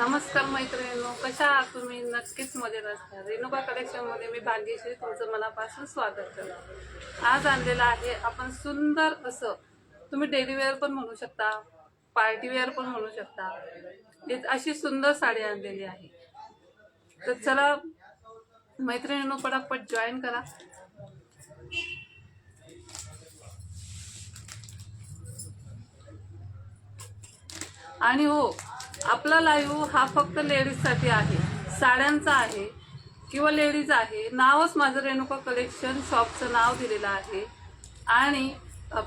नमस्कार मैत्रिणींनो कशा आहात तुम्ही? नक्कीच मजेत असणार. रेणुका कलेक्शनमध्ये मी भाग्यश्री तुमचं मनापासून स्वागत करतो. आज आणलेलं आहे आपण सुंदर असं तुम्ही डेली वेअर पण म्हणू शकता पार्टीवेअर पण म्हणू शकता. एक अशी सुंदर साडी आणलेली आहे. तर चला मैत्रिणींनो पटापट जॉईन करा. आणि हो आपला लाईव्ह हा फक्त लेडीजसाठी आहे. साड्यांचा आहे किंवा लेडीज आहे. नावच माझं रेणुका कलेक्शन शॉपचं नाव दिलेलं आहे. आणि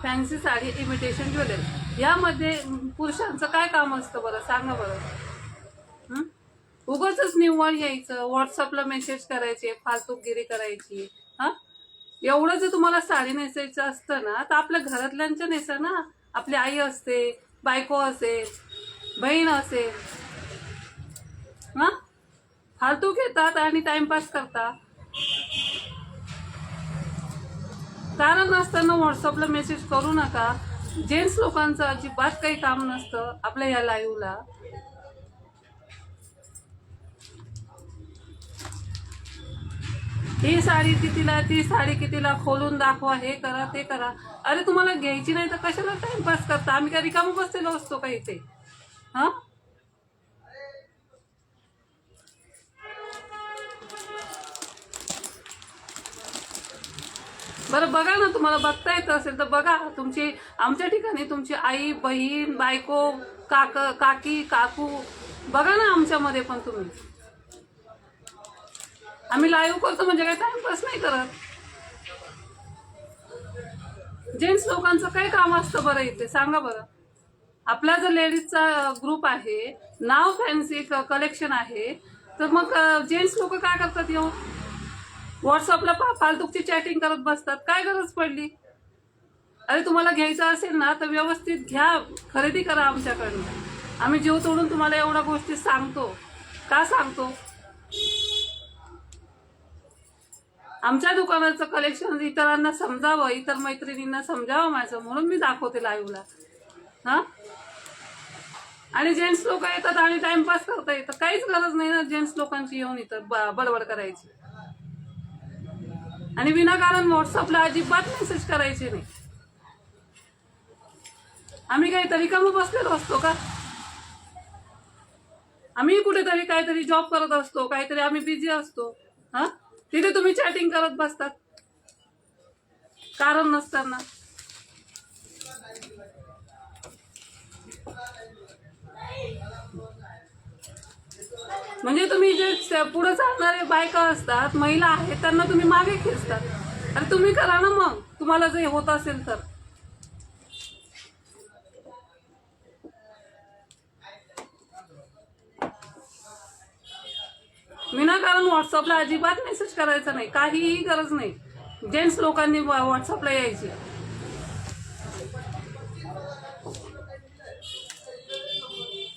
फॅन्सी साडी इमिटेशन ज्वेलरी यामध्ये पुरुषांचं काय काम असतं बरं? सांगा बरं. उगच उगाचच निव्वळ यायचं. व्हॉट्सअपला मेसेज करायचे फालतूगिरी करायची. हा? एवढं जर तुम्हाला साडी नेसायचं असतं ना तर आपल्या घरातल्यांच्या नेसा ना आपली आई असते बायको असेल बहीण असेल हा फालतू घेतात आणि टाइमपास करतात. कारण नसताना व्हॉट्सअपला मेसेज करू नका. जेंट्स लोकांचं अजिबात काही काम नसतं आपल्या या लाईव्हला ही साडी कितीला ती साडी कितीला खोलून दाखवा हे करा ते करा. अरे तुम्हाला घ्यायची नाही तर कशाला टाइमपास करता? आम्ही काय रिकाम बसलेलो असतो का इथे? हां? बरं बघा ना तुम्हाला बघता येत असेल तर बघा. तुमची आमच्या ठिकाणी तुमची आई बहीण बायको काक काकी काकू बघा ना आमच्यामध्ये पण तुम्ही. आम्ही लाईव्ह करतो म्हणजे काही टाइमपास नाही करत. जेंट्स लोकांचं काय काम असतं बरं इथे. सांगा बरं. आपला जर लेडीजचा ग्रुप आहे नाव फॅन्सी कलेक्शन आहे तर मग जेंट्स लोक काय करतात येऊन? व्हॉट्सअपला पा फालतूकची चॅटिंग करत बसतात. काय गरज पडली? अरे तुम्हाला घ्यायचं असेल ना तर व्यवस्थित घ्या खरेदी करा आमच्याकडनं. आम्ही जीव तोडून तुम्हाला एवढ्या गोष्टी सांगतो. का सांगतो? आमच्या दुकानाचं कलेक्शन इतरांना समजावं इतर मैत्रिणींना समजावं माझं म्हणून मी दाखवते लाईव्हला हां? आणि जेंट्स लोक येतात आणि टाइमपास करता येतात काहीच गरज नाही ना जेंट्स लोकांची येऊन इथं बडबड करायची. आणि विनाकारण व्हॉट्सअपला अजिबात मेसेज करायचे नाही. आम्ही काहीतरी कम बसलेलो असतो का? आम्ही कुठेतरी काहीतरी जॉब करत असतो काहीतरी आम्ही बिझी असतो. हा? तिथे तुम्ही चॅटिंग करत बसतात. कारण नसताना. म्हणजे तुम्ही जे पुढे चालणारे बायका असतात महिला आहेत त्यांना तुम्ही मागे खेचतात अरे तुम्ही करा ना मग. तुम्हाला जे होत असेल तर. विनाकारण व्हॉट्सअपला अजिबात मेसेज करायचा नाही. काहीही गरज नाही. जेंट्स लोकांनी व्हॉट्सअपला यायची.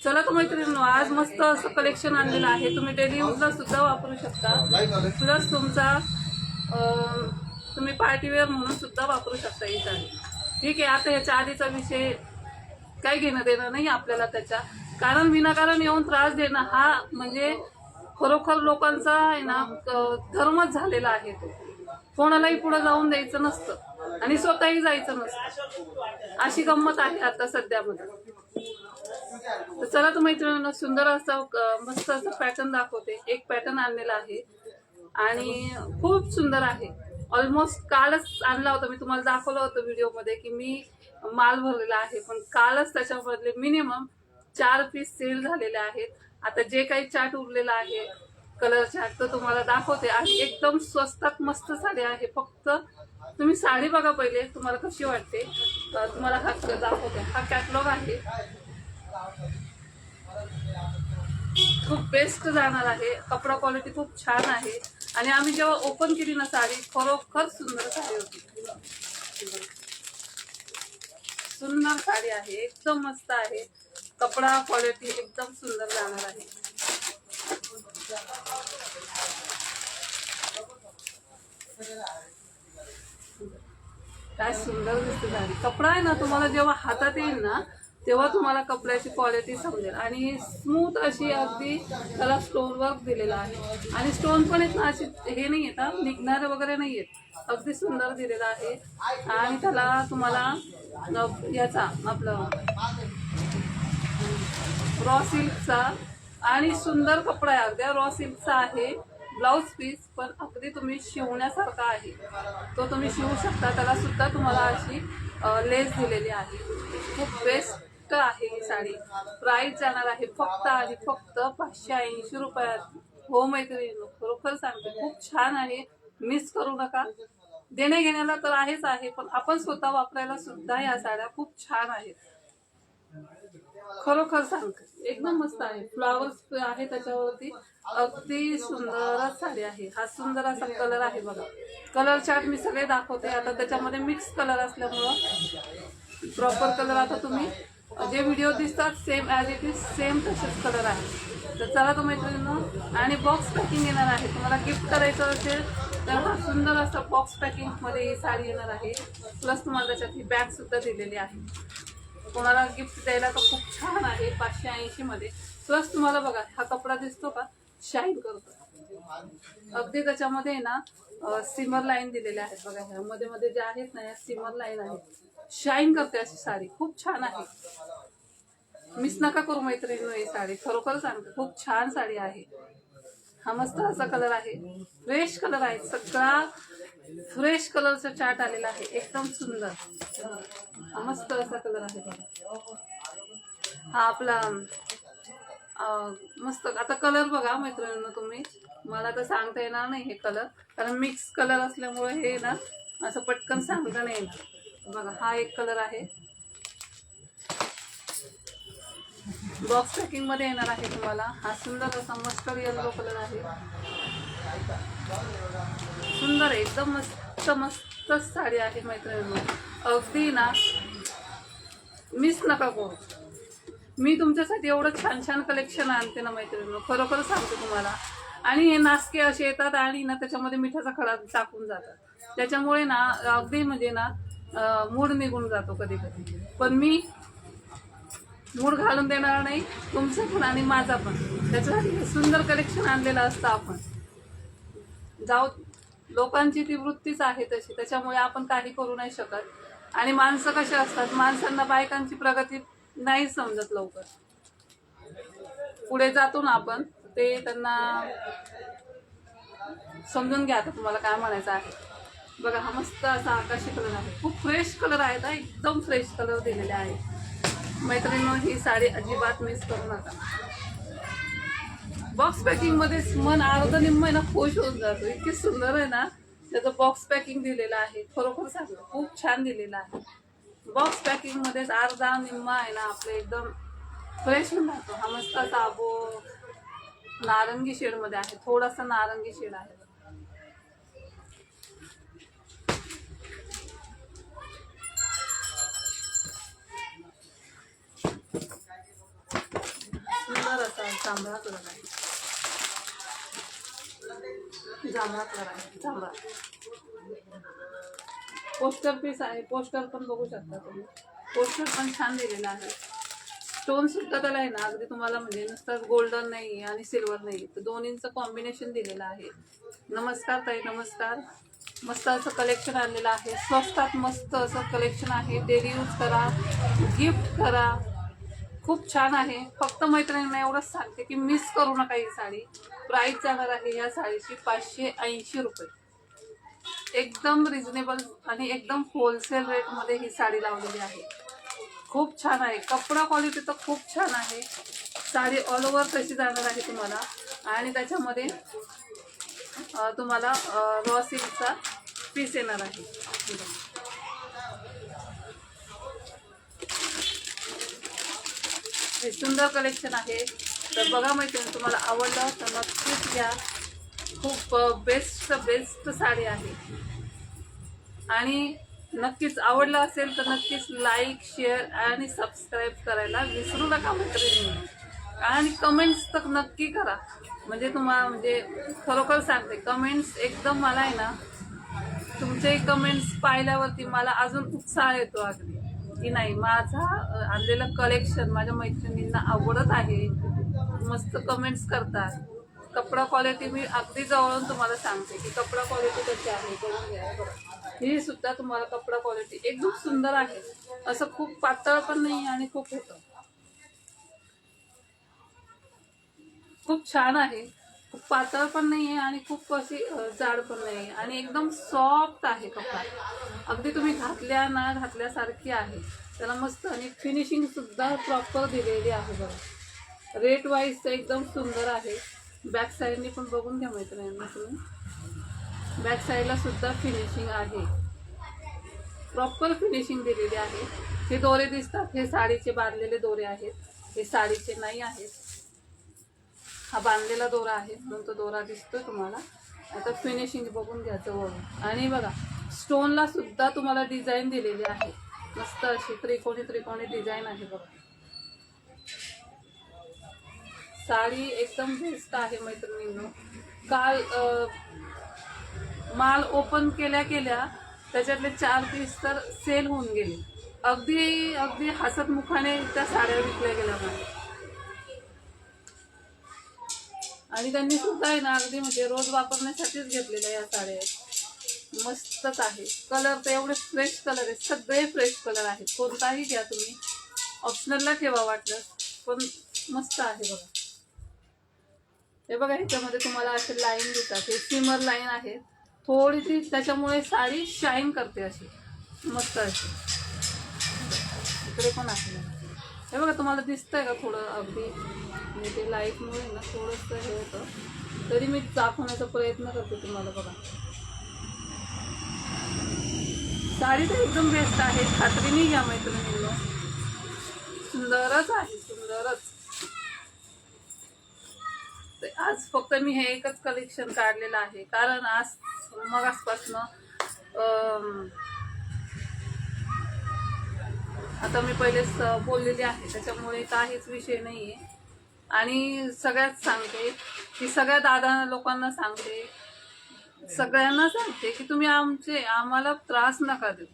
चला तर मैत्रिणी आज मस्त असं कलेक्शन आणलेलं आहे. तुम्ही डेली यूजला सुद्धा वापरू शकता. प्लस तुमचा तुम्ही पार्टीवेअर म्हणून सुद्धा वापरू शकता ही साडी ठीक आहे आता याच्या आधीचा विषय काय घेणं देणं नाही आपल्याला त्याच्या कारण विनाकारण येऊन त्रास देणं हा म्हणजे खरोखर लोकांचा आहे ना धर्मच झालेला आहे तो. कोणालाही पुढे जाऊन द्यायचं नसतं. आणि स्वतःही जायचं नसतं. अशी गंमत आहे आता सध्यामध्ये तर चला तर मैत्रिणींना सुंदर असा मस्त असं पॅटर्न दाखवते. एक पॅटर्न आणलेला आहे. आणि खूप सुंदर आहे. ऑलमोस्ट कालच आणला होता. मी तुम्हाला दाखवलं होतं व्हिडिओमध्ये की मी माल भरलेला आहे. पण कालच त्याच्यामधले मिनिमम चार पीस सेल झालेले आहेत. आता जे काही चार्ट उरलेला आहे कलर चार्ट तर तुम्हाला दाखवते. आणि एकदम स्वस्तात मस्त साडी आहे. फक्त तुम्ही साडी बघा पहिले. तुम्हाला कशी वाटते? तुम्हाला हा दाखवते. हा कॅटलॉग आहे. खूप बेस्ट जाणार आहे. कपडा क्वालिटी खूप छान आहे. आणि आम्ही जेव्हा ओपन केली ना साडी खरोखर सुंदर साडी होती. सुंदर साडी आहे. एकदम मस्त आहे. कपडा क्वालिटी एकदम सुंदर जाणार आहे. काय सुंदर दिसते साडी. कपडा आहे ना तुम्हाला जेव्हा हातात येईल ना तेव्हा तुम्हाला कपड्याची क्वालिटी समजेल. आणि स्मूथ अशी अगदी त्याला स्टोन वर्क दिलेला आहे. आणि स्टोन पण येत ना अशी हे नाही येत निघणार निघणारे वगैरे नाही येत अगदी सुंदर दिलेला आहे. आणि त्याला तुम्हाला याचा आपलं रॉ सिल्कचा आणि सुंदर कपडा आहे. अगदी रॉ सिल्कचा आहे. ब्लाऊज पीस पण अगदी तुम्ही शिवण्यासारखा आहे. तो तुम्ही शिवू शकता. त्याला सुद्धा तुम्हाला अशी लेस दिलेली आहे. खूप बेस्ट आहे ही साडी. प्राईस जाणार आहे फक्त आणि फक्त पाचशे ऐंशी रुपयात. हो मैत्रिणी खरोखर सांगते खूप छान आहे. मिस करू नका. देणे घेण्याला तर आहेच आहे पण आपण स्वतः वापरायला सुद्धा या साड्या खूप छान आहेत. खरोखर सांगते एकदम मस्त आहे. फ्लॉवर्स आहे त्याच्यावरती. अगदी सुंदरच साडी आहे. हा सुंदर असा कलर आहे बघा. कलर चार्ट मी सगळे दाखवते. आता त्याच्यामध्ये मिक्स कलर असल्यामुळं प्रॉपर कलर आता तुम्ही जे व्हिडिओ दिसतात same as it is same तसेच कलर आहे. तर चला तो मैत्रिणीनं आणि बॉक्स पॅकिंग येणार आहे. तुम्हाला गिफ्ट करायचं असेल तर हा सुंदर असा बॉक्स पॅकिंगमध्ये ही साडी येणार आहे. प्लस तुम्हाला त्याच्यात ही बॅग सुद्धा दिलेली आहे. कोणाला गिफ्ट द्यायला तर खूप छान आहे पाचशे ऐंशीमध्ये प्लस तुम्हाला बघा हा कपडा दिसतो का? शाईन करतो. अगदी त्याच्यामध्ये आहे ना सिमर लाईन दिलेल्या आहेत बघा. ह्या मध्ये मध्ये जे आहेत ना या सिमर लाईन आहेत. शाईन करते अशी साडी. खूप छान आहे. मिस नका करू मैत्रिणी ही साडी. खरोखर सांगते खूप छान साडी आहे. हा मस्त असा कलर आहे. फ्रेश कलर आहे. सगळा फ्रेश कलरचा चार्ट आलेला आहे. एकदम सुंदर. हा मस्त असा कलर आहे बघा. हा आपला मस्त. आता कलर बघा मैत्रिणींना तुम्ही. मला तर सांगता येणार नाही हे कलर. कारण मिक्स कलर असल्यामुळे हे ना असं पटकन सांगता नाही येणार. बघा हा एक कलर आहे. बॉक्स पॅकिंगमध्ये येणार आहे तुम्हाला. हा सुंदर असा मस्टर्ड येल्लो कलर आहे. सुंदर एकदम मस्त मस्त साडी आहे मैत्रिणी अगदी ना मिस नका करू. मी तुमच्यासाठी एवढं छान छान कलेक्शन आणते ना मैत्रिणी खरोखर सांगते तुम्हाला. आणि हे नासके असे येतात आणि ना त्याच्यामध्ये मिठाचा खडा टाकून जातात. त्याच्यामुळे ना अगदी म्हणजे ना मूड निघून जातो कधी कधी पण मी मूड घालून देणार नाही तुमचं पण आणि माझा पण. त्याच्यासाठी सुंदर कलेक्शन आणलेलं असतं आपण. जाऊ लोकांची ती वृत्तीच आहे तशी. त्याच्यामुळे आपण काही करू नाही शकत. आणि माणसं कशी असतात? माणसांना बायकांची प्रगती नाही समजत लवकर. पुढे जातो ना आपण ते त्यांना समजून घ्या आता तुम्हाला काय म्हणायचं आहे. बघा हा मस्त असा आकाशी कलर आहे. खूप फ्रेश कलर आहेत हा. एकदम फ्रेश कलर दिलेला आहे. मैत्रिणी ही साडी अजिबात मिस करू नका. बॉक्स पॅकिंगमध्ये मन अर्ध निम्म आहे ना खुश होऊन जातो. इतकी सुंदर आहे ना त्याचं बॉक्स पॅकिंग दिलेलं आहे. खरोखर सांगतो खूप छान दिलेलं आहे. बॉक्स पॅकिंगमध्येच अर्धा निम्मा आहे ना आपलं एकदम फ्रेश होऊन जातो. हा मस्त असा नारंगी शेडमध्ये आहे. थोडासा नारंगी शेड आहे. सुंदर असा जांभळा कलर आहे जांभळा कलर आहे जांभळा. पोस्टर पीस आहे. पोस्टर पण बघू शकता तुम्ही. पोस्टर पण छान दिलेला आहे. स्टोन सुद्धा त्याला आहे ना अगदी तुम्हाला म्हणजे नुसतं गोल्डन नाही आणि सिल्वर नाही. तर दोन्हींचं कॉम्बिनेशन दिलेलं आहे. नमस्कार ताई नमस्कार. मस्त असं कलेक्शन आणलेलं आहे. स्वस्तात मस्त असं कलेक्शन आहे. डेली यूज करा. गिफ्ट करा. खूप छान आहे. फक्त मैत्रिणींना एवढंच सांगते की मिस करू नका ही साडी. प्राईस जाणार आहे या साडीची पाचशे ऐंशी रुपये. एकदम रिझनेबल आणि एकदम होलसेल रेटमध्ये ही साडी लावलेली आहे. खूप छान आहे. कपडा क्वालिटी तर खूप छान आहे. साडी ऑल ओव्हर तशी जाणार आहे तुम्हाला? आणि त्याच्यामध्ये तुम्हाला रॉ सिल्कचा पीस येणार आहे. हे सुंदर कलेक्शन आहे. तर बघा मैत्रिणी तुम्हाला आवडलं तर नक्कीच घ्या. खूप बेस्ट बेस्ट साडी आहे. आणि नक्कीच आवडलं असेल तर नक्कीच लाईक शेअर आणि सबस्क्राईब करायला विसरू नका मैत्रिणी. आणि कमेंट्स तर नक्की करा. म्हणजे तुम्हाला म्हणजे खरोखर सांगते कमेंट्स एकदम मला आहे ना तुमचे कमेंट्स पाहिल्यावरती मला अजून उत्साह येतो अगदी. की नाही माझा आणलेलं कलेक्शन माझ्या मैत्रिणींना आवडत आहे. मस्त कमेंट्स करतात. कपडा क्वालिटी मी अगदी जवळून तुम्हाला सांगते की कपडा क्वालिटी कशी आहे बघून घ्या ही सुद्धा तुम्हाला कपडा क्वालिटी एकदम सुंदर आहे. असं खूप पातळ पण नाही आणि खूप होतं. खूप छान आहे. खूप पातळ पण नाही आहे आणि खूप अशी जाड पण नाही आहे आणि एकदम सॉफ्ट आहे कपडा. अगदी तुम्ही घातल्या ना घातल्यासारखी आहे. त्याला मस्त आणि फिनिशिंग सुद्धा प्रॉपर दिलेली आहे बघा. रेट वाईज तर एकदम सुंदर आहे. बॅक साईडने पण बघून घ्या मैत्रिणींना तुम्ही. बॅक साईडला सुद्धा फिनिशिंग आहे. प्रॉपर फिनिशिंग दिलेली आहे. हे दोरे दिसतात. हे साडीचे बांधलेले दोरे आहेत. हे साडीचे नाही आहेत. हा बांधलेला दोरा आहे म्हणून तो दोरा दिसतोय तुम्हाला. आता फिनिशिंग बघून घ्यायचं वरून. आणि बघा स्टोनला सुद्धा तुम्हाला डिझाईन दिलेली आहे. मस्त अशी त्रिकोणी त्रिकोणी डिझाईन आहे बघा. साडी एकदम बेस्ट आहे मैत्रिणींनो. काल माल ओपन केल्या केल्या त्याच्यातले चार पीस तर सेल होऊन गेले. अगदी अगदी हसत मुखाने त्या साड्या विकल्या गेल्या मला आणि त्यांनी सुद्धा आहे ना अगदी म्हणजे रोज वापरण्यासाठीच घेतलेल्या या साड्या मस्तच आहे. कलर तर एवढे फ्रेश कलर आहेत. सगळे फ्रेश कलर आहेत. कोणताही घ्या तुम्ही. ऑप्शनलला ठेवा वाटलं पण मस्त आहे बघा. हे बघा ह्याच्यामध्ये तुम्हाला असे लाईन दिसतात. हे सिमर लाईन आहेत. थोडीशी त्याच्यामुळे साडी शाईन करते अशी. मस्त अशी. इकडे पण आहे. हे बघा तुम्हाला दिसतंय का थोडं अगदी? म्हणजे ते लाईटमुळे ना थोडंसं हे होतं. तरी मी दाखवण्याचा प्रयत्न करते तुम्हाला बघा. साडी तर एकदम बेस्ट आहे. खात्रीने घ्या मैत्रिणींना. सुंदरच आहे सुंदरच. आज फक्त मी हे एकच कलेक्शन काढलेलं आहे. कारण आज मग आजपासनं आता मी पहिलेच बोललेली आहे त्याच्यामुळे काहीच विषय नाही आहे आणि सगळ्यात सांगते की सगळ्या दादा लोकांना सांगते सगळ्यांना सांगते की तुम्ही आमचे आम्हाला त्रास नका देऊ.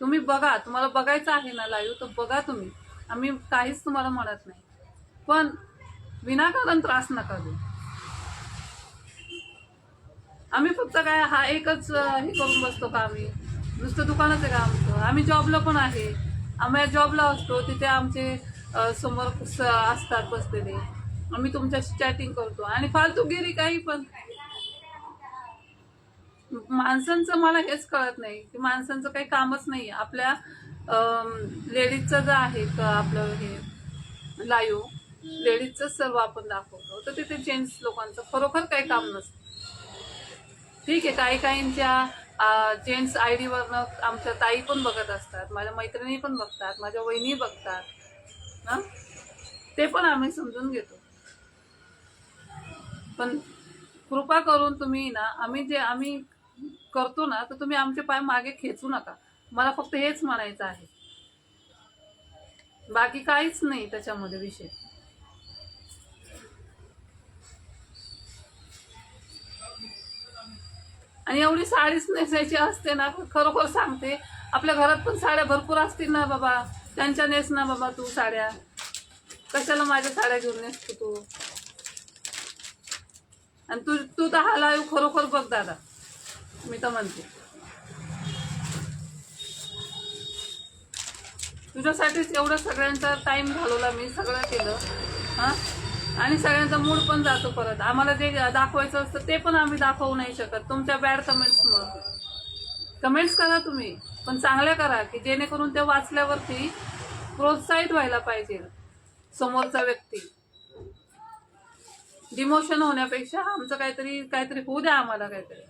तुम्ही बघा तुम्हाला बघायचं आहे ना लाईव्ह तर बघा तुम्ही. आम्ही काहीच तुम्हाला म्हणत नाही. पण विनाकारण त्रास नका देऊ. आम्ही फक्त काय हा एकच हे करून बसतो का आम्ही? नुसतं दुकानच आहे का आमचं? आम्ही जॉबला पण आहे. आम्ही जॉबला असतो तिथे आमचे समोर असतात बसलेले. आम्ही तुमच्याशी चॅटिंग करतो. आणि फालतूगिरी काही पण. माणसांचं मला हेच कळत नाही की माणसांचं काही कामच नाही आपल्या लेडीजचं जे आहे आपलं हे लाईव्ह लेडीजच सर्व आपण दाखवतो. तर तिथे जेंट्स लोकांचं खरोखर काही काम नसतं. ठीक आहे काही काहींच्या जेंट्स आय डीवरनं आमच्या ताई पण बघत असतात माझ्या मैत्रिणी पण बघतात माझ्या वहिनी बघतात ना ते पण आम्ही समजून घेतो. पण कृपा करून तुम्ही ना आम्ही जे आम्ही करतो ना तर तुम्ही आमचे पाय मागे खेचू नका. मला फक्त हेच म्हणायचं आहे. बाकी काहीच नाही त्याच्यामध्ये विषय. आणि एवढी साडीच नेसायची असते ना खरोखर सांगते. आपल्या घरात पण साड्या भरपूर असतील ना बाबा. त्यांच्या नेस ना बाबा तू साड्या. कशाला माझ्या साड्या घेऊन नेसतो तू? आणि तू तू तर हा लाईव्ह खरोखर बघ दादा. मी तर म्हणते. तुझ्यासाठीच एवढं सगळ्यांचा टाइम घालवला मी सगळं केलं. हां? आणि सगळ्यांचा मूड पण जातो परत. आम्हाला जे दाखवायचं असतं ते पण आम्ही दाखवू नाही शकत. तुमच्या बॅड कमेंट्समुळं कमेंट्स करा तुम्ही पण चांगल्या करा की जेणेकरून ते वाचल्यावरती प्रोत्साहित व्हायला पाहिजे समोरचा व्यक्ती. डिमोशन होण्यापेक्षा आमचं काहीतरी काहीतरी होऊ द्या आम्हाला काहीतरी.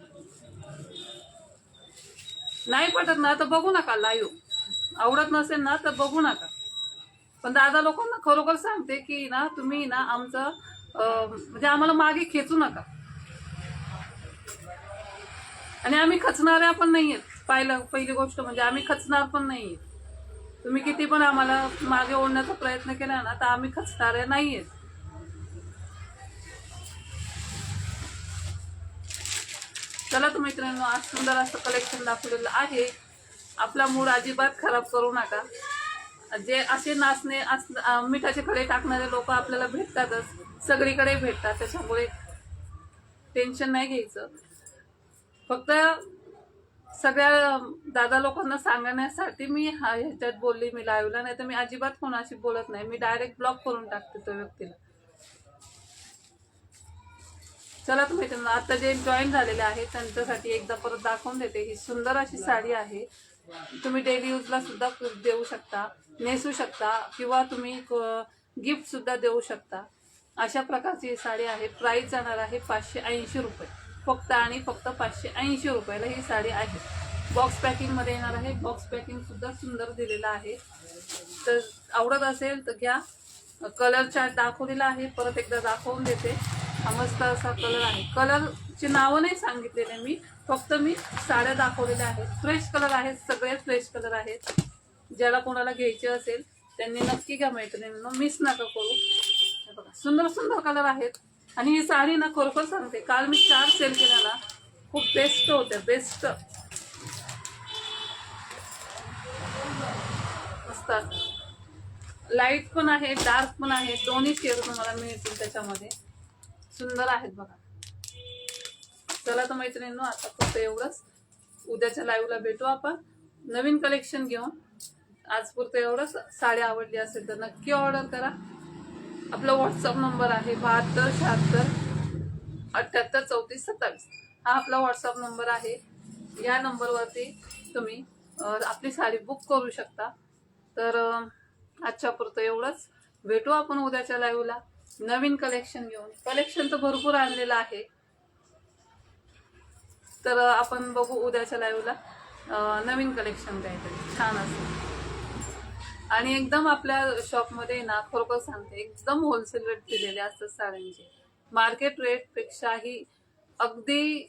नाही पटत ना तर बघू नका लाईव्ह आवडत नसेल ना तर बघू नका. पण दादा लोकांना खरोखर सांगते की ना तुम्ही ना आमचं म्हणजे आम्हाला मागे खेचू नका. आणि आम्ही खचणाऱ्या पण नाहीयेत. पाहिलं पहिली गोष्ट म्हणजे आम्ही खचणार पण नाहीये तुम्ही किती पण आम्हाला मागे ओढण्याचा प्रयत्न केला ना तर आम्ही खचणाऱ्या नाहीयेत. चला तर मित्रांनो आज सुंदर असं कलेक्शन दाखवलेलं आहे. आपला मूड अजिबात खराब करू नका. जे असे नाचणे अस- मिठाचे खडे टाकणारे लोक आपल्याला भेटतातच. सगळीकडे भेटतात. त्याच्यामुळे टेन्शन नाही घ्यायचं. फक्त सगळ्या दादा लोकांना सांगण्यासाठी मी हा ह्याच्यात बोलली मी लाईव्हला नाही तर मी अजिबात कोणाशी बोलत नाही. मी डायरेक्ट ब्लॉक करून टाकते त्या व्यक्तीला. चला तुम्ही त्यांना आता जे जॉईन झालेले आहेत त्यांच्यासाठी एकदा परत दाखवून देते. ही सुंदर अशी साडी आहे. तुम्ही डेली यूजला सुद्धा देऊ शकता. नेसू शकता किंवा तुम्ही गिफ्ट सुद्धा देऊ शकता. अशा प्रकारची ही साडी आहे. प्राईस जाणार आहे पाचशे ऐंशी रुपये. फक्त आणि फक्त पाचशे ऐंशी रुपयाला ही साडी आहे. बॉक्स पॅकिंगमध्ये येणार आहे. बॉक्स पॅकिंग सुद्धा सुंदर दिलेलं आहे. तर आवडत असेल तर घ्या. कलर चार्ट दाखवलेला आहे. परत एकदा दाखवून देते. हा मस्त असा कलर आहे. कलरची नावं नाही सांगितलेले मी. फक्त मी साड्या दाखवलेल्या आहेत. फ्रेश कलर आहेत. सगळे फ्रेश कलर आहेत. ज्याला कोणाला घ्यायचे असेल त्यांनी नक्की घ्या मैत्रिणींना. मिस नका करू. हे बघा सुंदर सुंदर कलर आहेत. आणि ही साडी ना खरोखर सांगते काल मी चार सेल केल्या ना खूप बेस्ट होत्या बेस्ट असतात लाइट पण आहे डार्क पण आहे दोन्ही शेड तुम्हाला मिळतील त्याच्यामध्ये. सुंदर आहेत बघा. चला तर मैत्रिणींनो आता फक्त एवढंच. उद्याच्या लाईव्हला भेटू आपण. नवीन कलेक्शन घेऊन. आज पुरतं एवढंच साडी आवडली असेल तर नक्की ऑर्डर करा. आपला व्हॉट्सअप नंबर आहे बहात्तर शहात्तर अठ्ठ्याहत्तर चौतीस सत्तावीस. हा आपला व्हॉट्सअप नंबर आहे. या नंबरवरती तुम्ही आपली साडी बुक करू शकता. तर आजच्या पुरतं एवढंच. भेटू आपण उद्याच्या लाईव्हला नवीन कलेक्शन घेऊन. कलेक्शन तर भरपूर आणलेलं आहे. तर आपण बघू उद्याच्या लाईव्हला नवीन कलेक्शन काहीतरी. छान असेल. आणि एकदम आपल्या शॉपमध्ये ना खरोखर सांगते एकदम होलसेल रेट दिलेले असतात साड्यांचे. मार्केट रेट पेक्षाही अगदी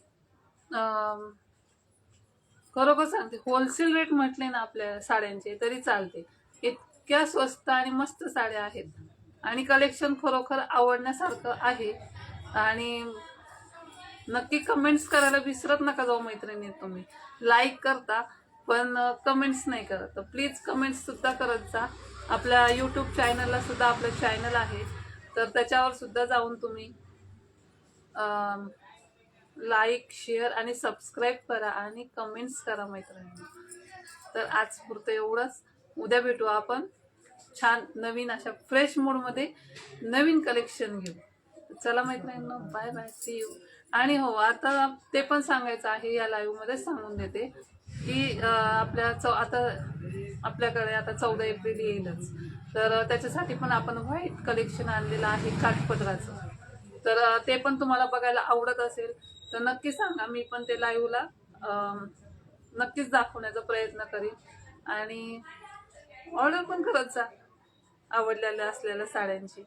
खरोखर सांगते होलसेल रेट म्हटले ना आपल्या साड्यांचे तरी चालते. इतक्या स्वस्त आणि मस्त साड्या आहेत. आणि कलेक्शन खरोखर आवडण्यासारखं आहे. आणि नक्की कमेंट्स करायला विसरत नका जाऊ मैत्रिणी तुम्ही. लाईक करता. पण कमेंट्स नाही करत. तर प्लीज कमेंट्स सुद्धा करत जा. आपल्या यूट्यूब चॅनलला सुद्धा आपलं चॅनल आहे. तर त्याच्यावर सुद्धा जाऊन तुम्ही लाईक शेअर आणि सबस्क्राईब करा आणि कमेंट्स करा मैत्रिणींना. तर आज पुरतं एवढंच. उद्या भेटू आपण. छान नवीन अशा फ्रेश मूडमध्ये नवीन कलेक्शन घेऊ. चला मैत्रिणींना बाय बाय सी यू आणि हो आता ते पण सांगायचं आहे या लाईव्हमध्ये सांगून देते. की आपल्या चौ आता आपल्याकडे आता चौदा एप्रिल येईलच. तर त्याच्यासाठी पण आपण व्हाईट कलेक्शन आणलेलं आहे काठपदराचं. तर ते पण तुम्हाला बघायला आवडत असेल तर नक्की सांगा. मी पण ते लाईव्हला नक्कीच दाखवण्याचा प्रयत्न करीन. आणि ऑर्डर पण करत जा आवडलेल्या असलेल्या साड्यांची.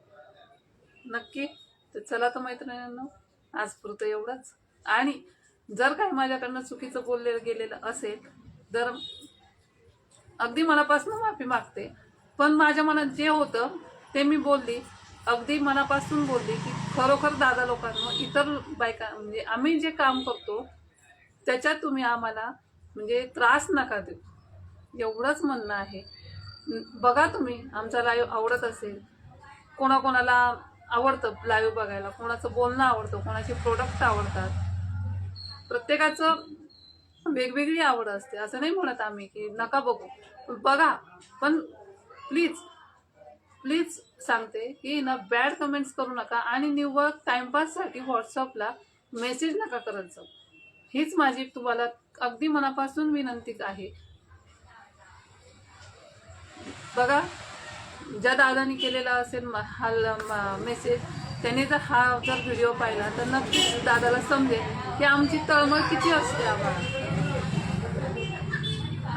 नक्की. तर चला तर मैत्रिणींनो आज पुरतं एवढंच. आणि जर काही माझ्याकडनं चुकीचं बोललेलं गेलेलं असेल तर अगदी मनापासून माफी मागते. पण माझ्या मनात जे होतं ते मी बोलली. अगदी मनापासून बोलली की खरोखर दादा लोकांना इतर बायका म्हणजे आम्ही जे काम करतो त्याच्यात तुम्ही आम्हाला म्हणजे त्रास नका देऊ. एवढंच म्हणणं आहे. बघा तुम्ही आमचा लाईव्ह आवडत असेल कोणाकोणाला आवडतं लाईव्ह बघायला कोणाचं बोलणं आवडतं कोणाचे प्रोडक्ट आवडतात प्रत्येकाचं वेगवेगळी आवड असते. असं नाही म्हणत आम्ही की नका बघू. बघा पण प्लीज प्लीज सांगते की ना बॅड कमेंट्स करू नका आणि निव्वळ टाइमपाससाठी व्हॉट्सअपला मेसेज नका करत जाऊ. हीच माझी तुम्हाला अगदी मनापासून विनंती आहे. बघा ज्या दादानी केलेला असेल हा मेसेज त्याने जर हा जर व्हिडिओ पाहिला तर नक्कीच दादाला समजेल की आमची तळमळ किती असते आम्हाला.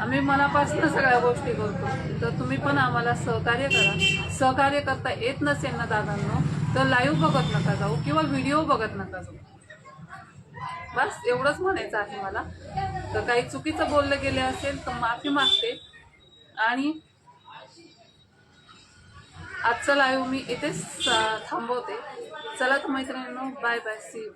आम्ही मनापासून सगळ्या गोष्टी करतो. तर तुम्ही पण आम्हाला सहकार्य करा. सहकार्य करता येत नसेल ना दादांनो तर लाईव्ह बघत नका जाऊ किंवा व्हिडिओ बघत नका जाऊ. बस एवढंच म्हणायचं आहे मला. तर काही चुकीचं बोललं गेले असेल तर माफी मागते. आणि आजचं लाईव्ह मी इथेच थांबवते. चला तर मैत्रिणींनो बाय बाय सी